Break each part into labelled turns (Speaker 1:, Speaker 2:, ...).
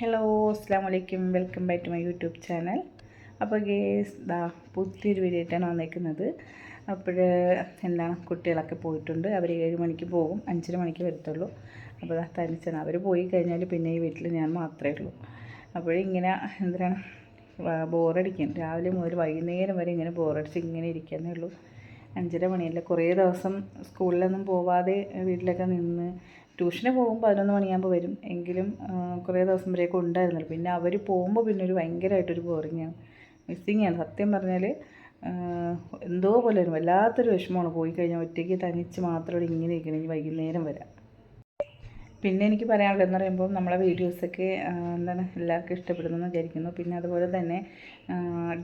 Speaker 1: Hello അസ്സാം വലൈക്കും welcome back to my YouTube channel അപ്പോൾ ഗേസ് ദാ പുതിയൊരു വീഡിയോ ആയിട്ടാണ് വന്നേക്കുന്നത്. അപ്പോൾ എന്താണ് കുട്ടികളൊക്കെ പോയിട്ടുണ്ട്. അവർ ഏഴ് മണിക്ക് പോകും. അഞ്ചര മണിക്ക് വരത്തുള്ളൂ. അപ്പോൾ തനിച്ചാണ്. അവർ പോയി കഴിഞ്ഞാൽ പിന്നെ ഈ വീട്ടിൽ ഞാൻ മാത്രമേ ഉള്ളൂ. അപ്പോഴിങ്ങനെ എന്താണ് ബോറടിക്കും രാവിലെ മുതൽ വൈകുന്നേരം വരെ ഇങ്ങനെ ബോറടിച്ച് ഇങ്ങനെ ഇരിക്കാന്നേ ഉള്ളൂ. അഞ്ചര മണിയല്ല. കുറേ ദിവസം സ്കൂളിലൊന്നും പോവാതെ വീട്ടിലൊക്കെ നിന്ന് ട്യൂഷന് പോകുമ്പോൾ പതിനൊന്ന് മണിയാകുമ്പോൾ വരും. എങ്കിലും കുറേ ദിവസം വരെയൊക്കെ ഉണ്ടായിരുന്നല്ലോ. പിന്നെ അവർ പോകുമ്പോൾ പിന്നെ ഒരു ഭയങ്കരമായിട്ടൊരു ബോറിങ്ങാണ് മിസ്സിങ് ആണ്. സത്യം പറഞ്ഞാൽ എന്തോ പോലെ വരും വല്ലാത്തൊരു വിഷമമാണ്. പോയി കഴിഞ്ഞാൽ ഒറ്റയ്ക്ക് തനിച്ച് മാത്രം ഇവിടെ ഇങ്ങനെ ഇരിക്കണം. വൈകുന്നേരം വരാം. പിന്നെ എനിക്ക് പറയാനുള്ളത് എന്ന് പറയുമ്പോൾ നമ്മളെ വീഡിയോസൊക്കെ എന്താണ് എല്ലാവർക്കും ഇഷ്ടപ്പെടുന്നു വിചാരിക്കുന്നു. പിന്നെ അതുപോലെ തന്നെ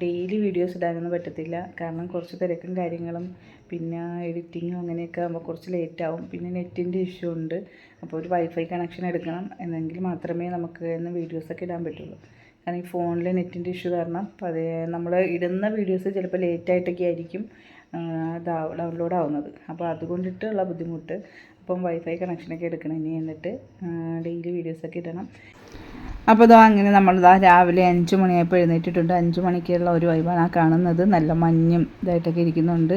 Speaker 1: ഡെയിലി വീഡിയോസ് ഇടാനൊന്നും പറ്റത്തില്ല. കാരണം കുറച്ച് തിരക്കും കാര്യങ്ങളും പിന്നെ എഡിറ്റിങ്ങും അങ്ങനെയൊക്കെ ആകുമ്പോൾ കുറച്ച് ലേറ്റ് ആവും. പിന്നെ നെറ്റിന്റെ ഇഷ്യൂ ഉണ്ട്. അപ്പോൾ ഒരു വൈഫൈ കണക്ഷൻ എടുക്കണം എന്നെങ്കിൽ മാത്രമേ നമുക്ക് ഇന്ന് വീഡിയോസൊക്കെ ഇടാൻ പറ്റുള്ളൂ. കാരണം ഈ ഫോണിൽ നെറ്റിന്റെ ഇഷ്യൂ കാരണം പതേ നമ്മൾ ഇടുന്ന വീഡിയോസ് ചിലപ്പോൾ ലേറ്റായിട്ടൊക്കെ ആയിരിക്കും ഡൗൺലോഡ് ആവുന്നത്. അപ്പോൾ അതുകൊണ്ടിട്ടുള്ള ബുദ്ധിമുട്ട്. അപ്പം വൈഫൈ കണക്ഷനൊക്കെ എടുക്കണം ഇനി എന്നിട്ട് ഡെയിലി വീഡിയോസൊക്കെ ഇടണം. അപ്പോൾ ഇതാ അങ്ങനെ നമ്മൾ നമ്മളിതാ രാവിലെ അഞ്ച് മണിയായപ്പോൾ എഴുന്നേറ്റിട്ടുണ്ട്. അഞ്ച് മണിക്കുള്ള ഒരു വൈബാണ് ആ കാണുന്നത്. നല്ല മഞ്ഞും ഇതായിട്ടൊക്കെ ഇരിക്കുന്നുണ്ട്.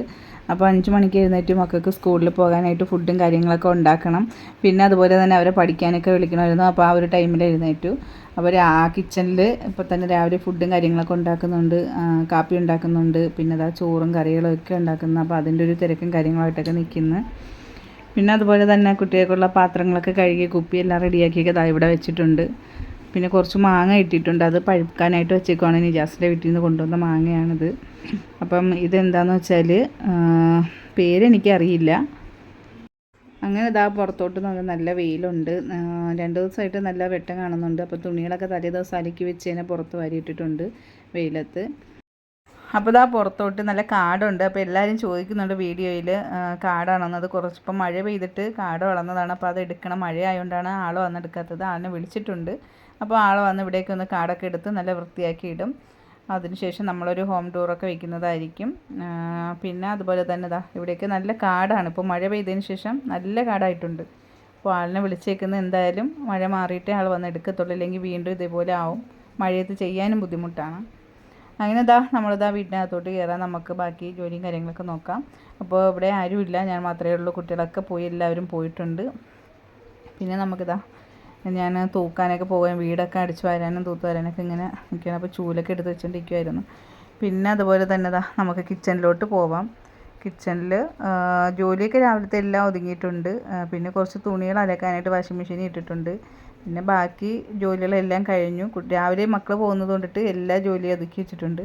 Speaker 1: അപ്പോൾ അഞ്ച് മണിക്ക് എഴുന്നേറ്റ് മക്കൾക്ക് സ്കൂളിൽ പോകാനായിട്ട് ഫുഡും കാര്യങ്ങളൊക്കെ ഉണ്ടാക്കണം. പിന്നെ അതുപോലെ തന്നെ അവരെ പഠിക്കാനൊക്കെ വിളിക്കണമായിരുന്നു. അപ്പോൾ ആ ഒരു ടൈമിൽ എഴുന്നേറ്റു. അപ്പോൾ ആ കിച്ചണിൽ ഇപ്പോൾ തന്നെ രാവിലെ ഫുഡും കാര്യങ്ങളൊക്കെ ഉണ്ടാക്കുന്നുണ്ട്. കാപ്പി ഉണ്ടാക്കുന്നുണ്ട്. പിന്നെ അതാ ചോറും കറികളും ഒക്കെ ഉണ്ടാക്കുന്നു. അപ്പോൾ അതിന്റെ ഒരു തിരക്കും കാര്യങ്ങളായിട്ടൊക്കെ നിൽക്കുന്നു. പിന്നെ അതുപോലെ തന്നെ കുട്ടികൾക്കുള്ള പാത്രങ്ങളൊക്കെ കഴുകി കുപ്പിയെല്ലാം റെഡിയാക്കിയൊക്കെ ഇതാ ഇവിടെ വെച്ചിട്ടുണ്ട്. പിന്നെ കുറച്ച് മാങ്ങ ഇട്ടിട്ടുണ്ട്. അത് പഴുക്കാനായിട്ട് വെച്ചേക്കുവാണ്. നിജാസിന്റെ വീട്ടിൽ നിന്ന് കൊണ്ടുവന്ന മാങ്ങയാണിത്. അപ്പം ഇതെന്താന്ന് വെച്ചാൽ പേരെനിക്കറിയില്ല. അങ്ങനെ ഇതാ പുറത്തോട്ട് നോക്കി നല്ല വെയിലുണ്ട്. രണ്ട് ദിവസമായിട്ട് നല്ല വെട്ടം കാണുന്നുണ്ട്. അപ്പോൾ തുണികളൊക്കെ തലേ ദിവസം അലക്കി വെച്ച് തന്നെ പുറത്ത് വാരിയിട്ടിട്ടുണ്ട് വെയിലത്ത്. അപ്പോൾ ഇതാ പുറത്തോട്ട് നല്ല കാടുണ്ട്. അപ്പോൾ എല്ലാവരും ചോദിക്കുന്നുണ്ട് വീഡിയോയിൽ കാടാണെന്ന്. അത് കുറച്ച് ഇപ്പം മഴ പെയ്തിട്ട് കാട് വളർന്നതാണ്. അപ്പോൾ അത് എടുക്കണം. മഴ ആയതുകൊണ്ടാണ് ആൾ വന്നെടുക്കാത്തത്. ആളിനെ വിളിച്ചിട്ടുണ്ട്. അപ്പോൾ ആൾ വന്ന് ഇവിടേക്ക് ഒന്ന് കാടൊക്കെ എടുത്ത് നല്ല വൃത്തിയാക്കി ഇടും. അതിനുശേഷം നമ്മളൊരു ഹോം ടൂറൊക്കെ വെക്കുന്നതായിരിക്കും. പിന്നെ അതുപോലെ തന്നെ ഇതാ ഇവിടേക്ക് നല്ല കാടാണ്. ഇപ്പോൾ മഴ പെയ്തതിന് ശേഷം നല്ല കാടായിട്ടുണ്ട്. അപ്പോൾ ആളിനെ വിളിച്ചേക്കുന്ന എന്തായാലും മഴ മാറിയിട്ടേ ആൾ വന്ന് എടുക്കത്തുള്ളൂ. ഇല്ലെങ്കിൽ വീണ്ടും ഇതേപോലെ ആവും. മഴയത്ത് ചെയ്യാനും ബുദ്ധിമുട്ടാണ്. അങ്ങനെ ഇതാ നമ്മളിതാ വീട്ടിനകത്തോട്ട് കയറാം. നമുക്ക് ബാക്കി ജോലിയും കാര്യങ്ങളൊക്കെ നോക്കാം. അപ്പോൾ ഇവിടെ ആരുമില്ല. ഞാൻ മാത്രമേ ഉള്ളൂ. കുട്ടികളൊക്കെ പോയി എല്ലാവരും പോയിട്ടുണ്ട്. പിന്നെ നമുക്കിതാ ഞാൻ തൂക്കാനൊക്കെ പോകാൻ വീടൊക്കെ അടിച്ചു വരാനും തൂത്ത് വരാനൊക്കെ ഇങ്ങനെ നിൽക്കുകയാണ്. അപ്പോൾ ചൂലൊക്കെ എടുത്ത് വെച്ചുകൊണ്ടിരിക്കുമായിരുന്നു പിന്നെ അതുപോലെ തന്നെ ഇതാ നമുക്ക് കിച്ചണിലോട്ട് പോവാം. കിച്ചണിൽ ജോലിയൊക്കെ രാവിലത്തെ എല്ലാം ഒതുങ്ങിയിട്ടുണ്ട്. പിന്നെ കുറച്ച് തുണികൾ അലക്കാനായിട്ട് വാഷിംഗ് മെഷീനിൽ ഇട്ടിട്ടുണ്ട്. പിന്നെ ബാക്കി ജോലികളെല്ലാം കഴിഞ്ഞു. രാവിലെ മക്കൾ പോകുന്നത് കൊണ്ടിട്ട് എല്ലാ ജോലിയും ഒതുക്കി വെച്ചിട്ടുണ്ട്.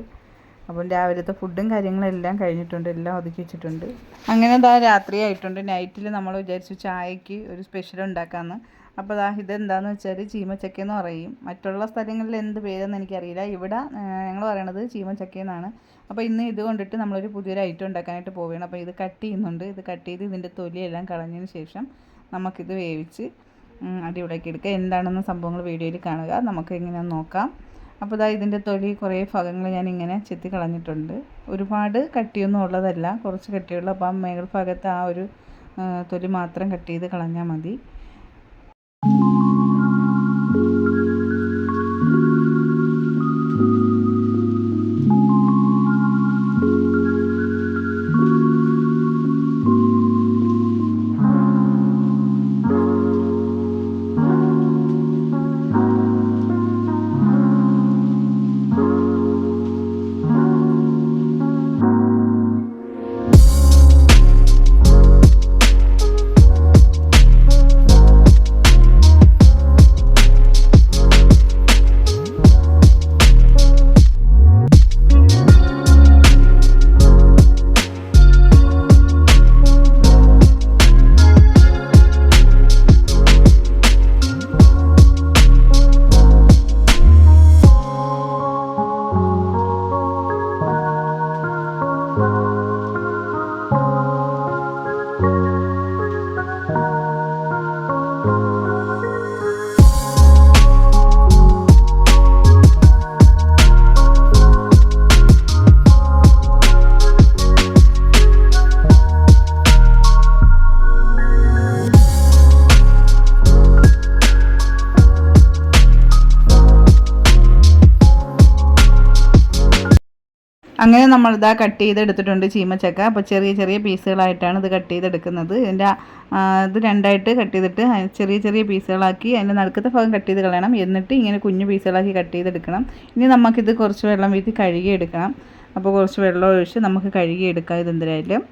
Speaker 1: അപ്പം രാവിലത്തെ ഫുഡും കാര്യങ്ങളെല്ലാം കഴിഞ്ഞിട്ടുണ്ട്. എല്ലാം ഒതുക്കി വെച്ചിട്ടുണ്ട്. അങ്ങനെ ദാ രാത്രി ആയിട്ടുണ്ട് നൈറ്റിൽ നമ്മൾ വിചാരിച്ചു ചായക്ക് ഒരു സ്പെഷ്യൽ ഉണ്ടാക്കാമെന്ന്. അപ്പോൾ ദാ ഇതെന്താന്ന് വെച്ചാൽ ചീമച്ചക്ക എന്ന് പറയും. മറ്റുള്ള സ്ഥലങ്ങളിൽ എന്ത് പേരെന്ന് എനിക്കറിയില്ല. ഇവിടെ ഞങ്ങൾ പറയണത് ചീമച്ചക്ക എന്നാണ് അപ്പോൾ ഇന്ന് ഇത് കൊണ്ടിട്ട് നമ്മളൊരു പുതിയൊരു ഐറ്റം ഉണ്ടാക്കാനായിട്ട് പോവുകയാണ്. അപ്പോൾ ഇത് കട്ട് ചെയ്യുന്നുണ്ട്. ഇത് കട്ട് ചെയ്ത് ഇതിന്റെ തൊലിയെല്ലാം കളഞ്ഞതിന് ശേഷം നമുക്കിത് വേവിച്ച് അടി അടിപൊളിയാക്കി എടുക്കുക എന്താണെന്ന് സംഭവങ്ങൾ വീഡിയോയിൽ കാണുക. നമുക്ക് എങ്ങനെയാണെന്ന് നോക്കാം. അപ്പോൾ ഇതാ ഇതിന്റെ തൊലി കുറേ ഭാഗങ്ങൾ ഞാൻ ഇങ്ങനെ ചെത്തി കളഞ്ഞിട്ടുണ്ട്. ഒരുപാട് കട്ടിയൊന്നും ഉള്ളതല്ല. കുറച്ച് കട്ടിയുള്ള. അപ്പോൾ ആ മേൽ ഭാഗത്ത് ആ ഒരു തൊലി മാത്രം കട്ട് ചെയ്ത് കളഞ്ഞാൽ മതി. അങ്ങനെ ഇതാ കട്ട് ചെയ്തെടുത്തിട്ടുണ്ട് ചീമച്ചക്ക. അപ്പോൾ ചെറിയ ചെറിയ പീസുകളായിട്ടാണ് ഇത് കട്ട് ചെയ്തെടുക്കുന്നത്. ഇതിന്റെ ഇത് രണ്ടായിട്ട് കട്ട് ചെയ്തിട്ട് ചെറിയ ചെറിയ പീസുകളാക്കി അതിന്റെ നടുക്കത്തെ ഭാഗം കട്ട് ചെയ്ത് കളയണം. എന്നിട്ട് ഇങ്ങനെ കുഞ്ഞു പീസുകളാക്കി കട്ട് ചെയ്തെടുക്കണം. ഇനി നമുക്കിത് കുറച്ച് വെള്ളം വീഴ്ത്തി കഴുകിയെടുക്കണം. അപ്പോൾ കുറച്ച് വെള്ളം ഒഴിച്ച് നമുക്ക് കഴുകിയെടുക്കാം ഇതെന്തിനായാലും.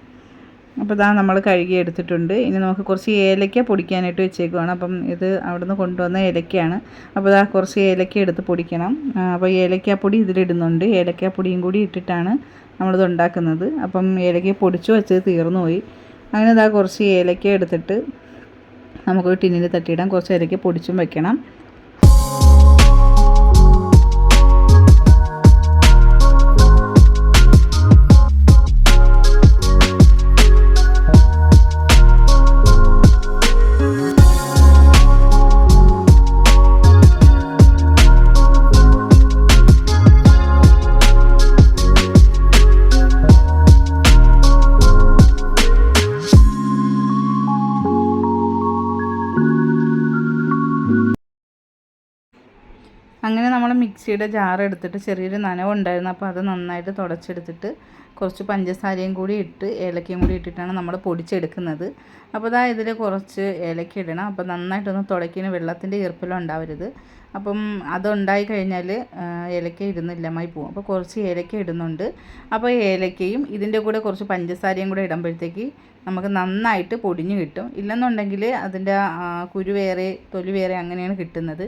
Speaker 1: അപ്പോൾ ഇതാ നമ്മൾ കഴുകി എടുത്തിട്ടുണ്ട്. ഇനി നമുക്ക് കുറച്ച് ഏലക്ക പൊടിക്കാനായിട്ട് വെച്ചേക്കുവാണ്. അപ്പം ഇത് അവിടുന്ന് കൊണ്ടുവന്ന ഏലക്കയാണ്. അപ്പോൾ ഇതാ കുറച്ച് ഏലക്ക എടുത്ത് പൊടിക്കണം. അപ്പോൾ ഏലക്കാപ്പൊടി ഇതിലിടുന്നുണ്ട്. ഏലക്കാപ്പൊടിയും കൂടി ഇട്ടിട്ടാണ് നമ്മളിത് ഉണ്ടാക്കുന്നത്. അപ്പം ഏലക്ക പൊടിച്ചു വെച്ചത് തീർന്നു പോയി. അങ്ങനെ ഇതാ കുറച്ച് ഏലക്ക എടുത്തിട്ട് നമുക്ക് ടിന്നിൽ തട്ടിയിടാം. കുറച്ച് ഏലക്ക പൊടിച്ചും വെക്കണം. അങ്ങനെ നമ്മൾ മിക്സിയുടെ ജാർ എടുത്തിട്ട് ചെറിയൊരു നനവുണ്ടായിരുന്നു. അപ്പോൾ അത് നന്നായിട്ട് തുടച്ചെടുത്തിട്ട് കുറച്ച് പഞ്ചസാരയും കൂടി ഇട്ട് ഏലക്കയും കൂടി ഇട്ടിട്ടാണ് നമ്മൾ പൊടിച്ചെടുക്കുന്നത്. അപ്പോൾ ഇതാ ഇതിൽ കുറച്ച് ഏലക്ക ഇടണം. അപ്പോൾ നന്നായിട്ടൊന്ന് തുടയ്ക്കുന്ന വെള്ളത്തിന്റെ ഈർപ്പലം ഉണ്ടാവരുത്. അപ്പം അതുണ്ടായി കഴിഞ്ഞാൽ ഏലക്ക ഇടുന്നില്ലമായി പോകും അപ്പോൾ കുറച്ച് ഏലക്ക ഇടുന്നുണ്ട്. അപ്പോൾ ഏലക്കയും ഇതിന്റെ കൂടെ കുറച്ച് പഞ്ചസാരയും കൂടെ ഇടുമ്പോഴത്തേക്ക് നമുക്ക് നന്നായിട്ട് പൊടിഞ്ഞ് കിട്ടും. ഇല്ലെന്നുണ്ടെങ്കിൽ അതിന്റെ കുരു വേറെ തൊലി വേറെ അങ്ങനെയാണ് കിട്ടുന്നത്.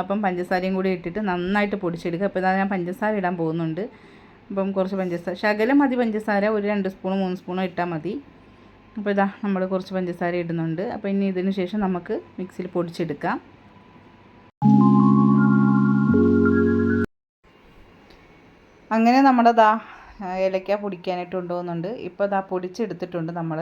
Speaker 1: അപ്പം പഞ്ചസാരയും കൂടി ഇട്ടിട്ട് നന്നായിട്ട് പൊടിച്ചെടുക്കുക. അപ്പോൾ ഇതാ ഞാൻ പഞ്ചസാര ഇടാൻ പോകുന്നുണ്ട്. അപ്പം കുറച്ച് പഞ്ചസാര. ശകലം മതി പഞ്ചസാര. ഒരു രണ്ട് സ്പൂണോ മൂന്ന് സ്പൂണോ ഇട്ടാൽ മതി. അപ്പോൾ ഇതാ നമ്മൾ കുറച്ച് പഞ്ചസാര ഇടുന്നുണ്ട്. അപ്പോൾ ഇനി ഇതിന് ശേഷം നമുക്ക് മിക്സിയിൽ പൊടിച്ചെടുക്കാം. അങ്ങനെ നമ്മുടെ ദാ ഏലക്ക പൊടിക്കാനായിട്ട് കൊണ്ടുപോകുന്നുണ്ട് ഇപ്പോൾ ദാ പൊടിച്ചെടുത്തിട്ടുണ്ട് നമ്മൾ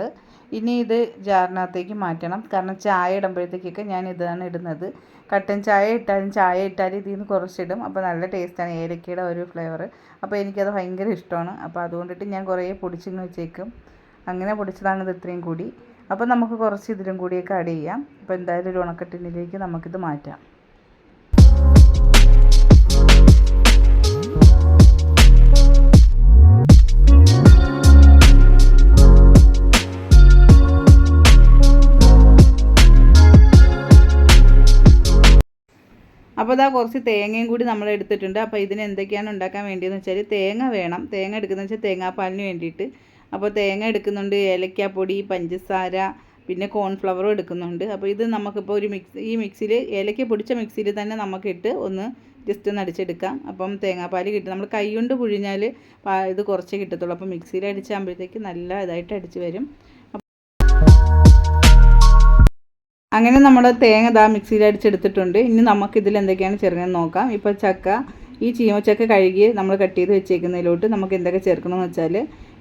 Speaker 1: ഇനി ഇത് ജാറിനകത്തേക്ക് മാറ്റണം. കാരണം ചായ ഇടുമ്പോഴത്തേക്കൊക്കെ ഞാൻ ഇതാണ് ഇടുന്നത്. കട്ടൻ ചായ ഇട്ടാലും ചായ ഇട്ടാലും ഇതിൽ നിന്ന് കുറച്ചിടും. അപ്പോൾ നല്ല ടേസ്റ്റാണ് ഏലക്കയുടെ ഒരു ഫ്ലേവർ അപ്പോൾ എനിക്കത് ഭയങ്കര ഇഷ്ടമാണ്. അപ്പോൾ അതുകൊണ്ടിട്ട് ഞാൻ കുറേ പൊടിച്ചിങ്ങ് വെച്ചേക്കും. അങ്ങനെ പൊടിച്ചതാണ് ഇത് ഇത്രയും കൂടി. അപ്പോൾ നമുക്ക് കുറച്ച് ഇതിലും കൂടിയൊക്കെ ആഡ് ചെയ്യാം. അപ്പോൾ എന്തായാലും ഒരു ഉണക്കട്ടിനിലേക്ക് നമുക്കിത് മാറ്റാം. അപ്പോൾ ഇതാ കുറച്ച് തേങ്ങയും കൂടി നമ്മൾ എടുത്തിട്ടുണ്ട്. അപ്പോൾ ഇതിന് എന്തൊക്കെയാണ് ഉണ്ടാക്കാൻ വേണ്ടിയെന്ന് വെച്ചാൽ തേങ്ങ വേണം. തേങ്ങ എടുക്കുന്നത് വെച്ചാൽ തേങ്ങാപ്പാലിന് വേണ്ടിയിട്ട്. അപ്പോൾ തേങ്ങ എടുക്കുന്നുണ്ട് ഏലക്കാപ്പൊടി പഞ്ചസാര പിന്നെ കോൺഫ്ലവറും എടുക്കുന്നുണ്ട്. അപ്പോൾ ഇത് നമുക്കിപ്പോൾ ഒരു മിക്സ് ഈ മിക്സിയിൽ ഏലക്ക പൊടിച്ച മിക്സിയിൽ തന്നെ നമുക്കിട്ട് ഒന്ന് ജസ്റ്റ് ഒന്ന് അടിച്ചെടുക്കാം. അപ്പം തേങ്ങാപ്പാൽ കിട്ടും. നമ്മൾ കൈ കൊണ്ട് പുഴിഞ്ഞാൽ ഇത് കുറച്ച് കിട്ടത്തുള്ളൂ. അപ്പോൾ മിക്സിയിൽ അടിച്ചാകുമ്പോഴത്തേക്ക് നല്ല ഇതായിട്ട് അടിച്ച് വരും. അങ്ങനെ നമ്മൾ തേങ്ങ ഇതാ മിക്സിയിൽ അടിച്ചെടുത്തിട്ടുണ്ട്. ഇനി നമുക്ക് ഇതിൽ എന്തൊക്കെയാണ് ചേർക്കുന്നത് നോക്കാം. ഇപ്പോൾ ചക്ക ഈ ചീമച്ചക്ക കഴുകി നമ്മൾ കട്ട് ചെയ്ത് വെച്ചേക്കുന്നതിലോട്ട് നമുക്ക് എന്തൊക്കെ ചേർക്കണമെന്ന് വെച്ചാൽ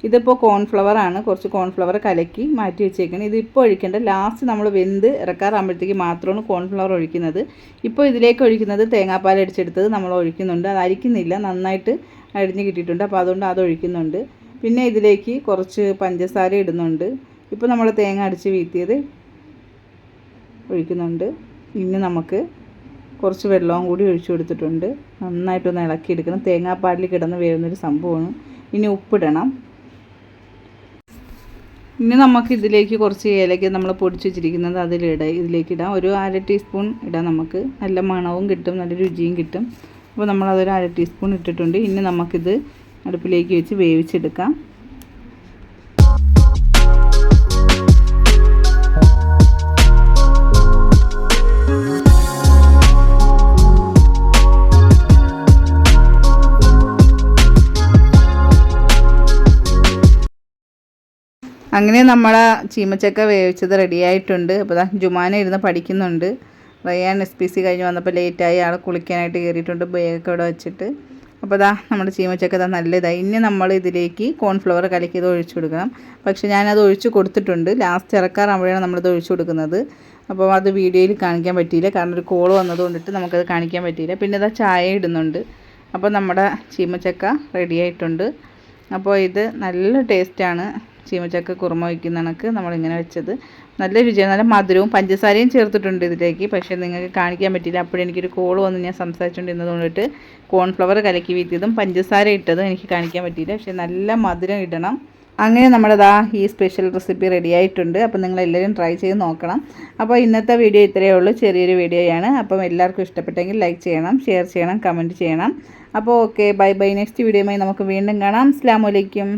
Speaker 1: ഇതിപ്പോൾ കോൺഫ്ലവർ ആണ്. കുറച്ച് കോൺഫ്ലവർ കലക്കി മാറ്റി വെച്ചേക്കണം. ഇത് ഇപ്പോൾ ഒഴിക്കേണ്ട. ലാസ്റ്റ് നമ്മൾ വെന്ത് ഇറക്കാറാകുമ്പോഴത്തേക്ക് മാത്രമാണ് കോൺഫ്ലവർ ഒഴിക്കുന്നത്. ഇപ്പോൾ ഇതിലേക്ക് ഒഴിക്കുന്നത് തേങ്ങാപ്പാൽ അടിച്ചെടുത്തത് നമ്മൾ ഒഴിക്കുന്നുണ്ട്. അത് അരിക്കുന്നില്ല. നന്നായിട്ട് അരിഞ്ഞ് കിട്ടിയിട്ടുണ്ട്. അപ്പോൾ അതുകൊണ്ട് അത് ഒഴിക്കുന്നുണ്ട്. പിന്നെ ഇതിലേക്ക് കുറച്ച് പഞ്ചസാര ഇടുന്നുണ്ട്. ഇപ്പോൾ നമ്മൾ തേങ്ങ അടിച്ച് വീത്തിയത് ഒഴിക്കുന്നുണ്ട്. ഇനി നമുക്ക് കുറച്ച് വെള്ളവും കൂടി ഒഴിച്ചു കൊടുത്തിട്ടുണ്ട്. നന്നായിട്ടൊന്ന് ഇളക്കിയെടുക്കണം. തേങ്ങാപ്പാലിൽ കിടന്ന് വരുന്നൊരു സംഭവമാണ്. ഇനി ഉപ്പിടണം. ഇനി നമുക്ക് ഇതിലേക്ക് കുറച്ച് ഏലക്ക നമ്മൾ പൊടിച്ച് വെച്ചിരിക്കുന്നത് അതിലിട ഇതിലേക്ക് ഇടാം. ഒരു അര ടീസ്പൂൺ ഇടാം നമുക്ക്. നല്ല മണവും കിട്ടും നല്ല രുചിയും കിട്ടും. അപ്പോൾ നമ്മളതൊരു അര ടീസ്പൂൺ ഇട്ടിട്ടുണ്ട്. ഇനി നമുക്കിത് അടുപ്പിലേക്ക് വെച്ച് വേവിച്ചെടുക്കാം. അങ്ങനെ നമ്മളെ ചീമച്ചക്ക വേവിച്ചത് റെഡിയായിട്ടുണ്ട് അപ്പോൾ ദാ ജുമാന ഇരുന്ന് പഠിക്കുന്നുണ്ട്. റയാൻ എസ് പി സി കഴിഞ്ഞ് വന്നപ്പോൾ ലേറ്റായി ആൾ കുളിക്കാനായിട്ട് കയറിയിട്ടുണ്ട് ബാഗൊക്കെ ഇവിടെ വെച്ചിട്ട്. അപ്പോൾ ദാ നമ്മുടെ ചീമച്ചക്ക ദാ നല്ല ഇതായി ഇനി നമ്മൾ ഇതിലേക്ക് കോൺഫ്ലവർ കലക്കി ഇത് ഒഴിച്ചു കൊടുക്കണം. പക്ഷേ ഞാനത് ഒഴിച്ചു കൊടുത്തിട്ടുണ്ട്. ലാസ്റ്റ് ഇറക്കാറാകുമ്പോഴാണ് നമ്മളിത് ഒഴിച്ചു കൊടുക്കുന്നത്. അപ്പോൾ അത് വീഡിയോയിൽ കാണിക്കാൻ പറ്റിയില്ല. കാരണം ഒരു കോൾ വന്നത് കൊണ്ടിട്ട് നമുക്കത് കാണിക്കാൻ പറ്റിയില്ല. പിന്നെ ഇതാ ചായ ഇടുന്നുണ്ട്. അപ്പോൾ നമ്മുടെ ചീമച്ചക്ക റെഡിയായിട്ടുണ്ട് അപ്പോൾ ഇത് നല്ല ടേസ്റ്റാണ് ചീമച്ചക്ക കുറുമ വയ്ക്കുന്ന കണക്ക് നമ്മളിങ്ങനെ വെച്ചത്. നല്ല രുചിയാണ്. നല്ല മധുരവും പഞ്ചസാരയും ചേർത്തിട്ടുണ്ട് ഇതിലേക്ക്. പക്ഷേ നിങ്ങൾക്ക് കാണിക്കാൻ പറ്റില്ല അപ്പോഴും എനിക്കൊരു കോൾ വന്ന് ഞാൻ സംസാരിച്ചുകൊണ്ടിരുന്നത് കൊണ്ടിട്ട് കോൺഫ്ലവർ കലക്കി വീത്തിയതും പഞ്ചസാര ഇട്ടതും എനിക്ക് കാണിക്കാൻ പറ്റിയില്ല. പക്ഷേ നല്ല മധുരം ഇടണം. അങ്ങനെ നമ്മുടെ ദാ ഈ സ്പെഷ്യൽ റെസിപ്പി റെഡി ആയിട്ടുണ്ട്. അപ്പോൾ നിങ്ങൾ എല്ലാവരും ട്രൈ ചെയ്ത് നോക്കണം. അപ്പോൾ ഇന്നത്തെ വീഡിയോ ഇത്രയേ ഉള്ളൂ. ചെറിയൊരു വീഡിയോയാണ് അപ്പം എല്ലാവർക്കും ഇഷ്ടപ്പെട്ടെങ്കിൽ ലൈക്ക് ചെയ്യണം ഷെയർ ചെയ്യണം കമന്റ് ചെയ്യണം. അപ്പോൾ ഓക്കെ ബൈ ബൈ നെക്സ്റ്റ് വീഡിയോയുമായി നമുക്ക് വീണ്ടും കാണാം. അസ്സാം വലൈക്കും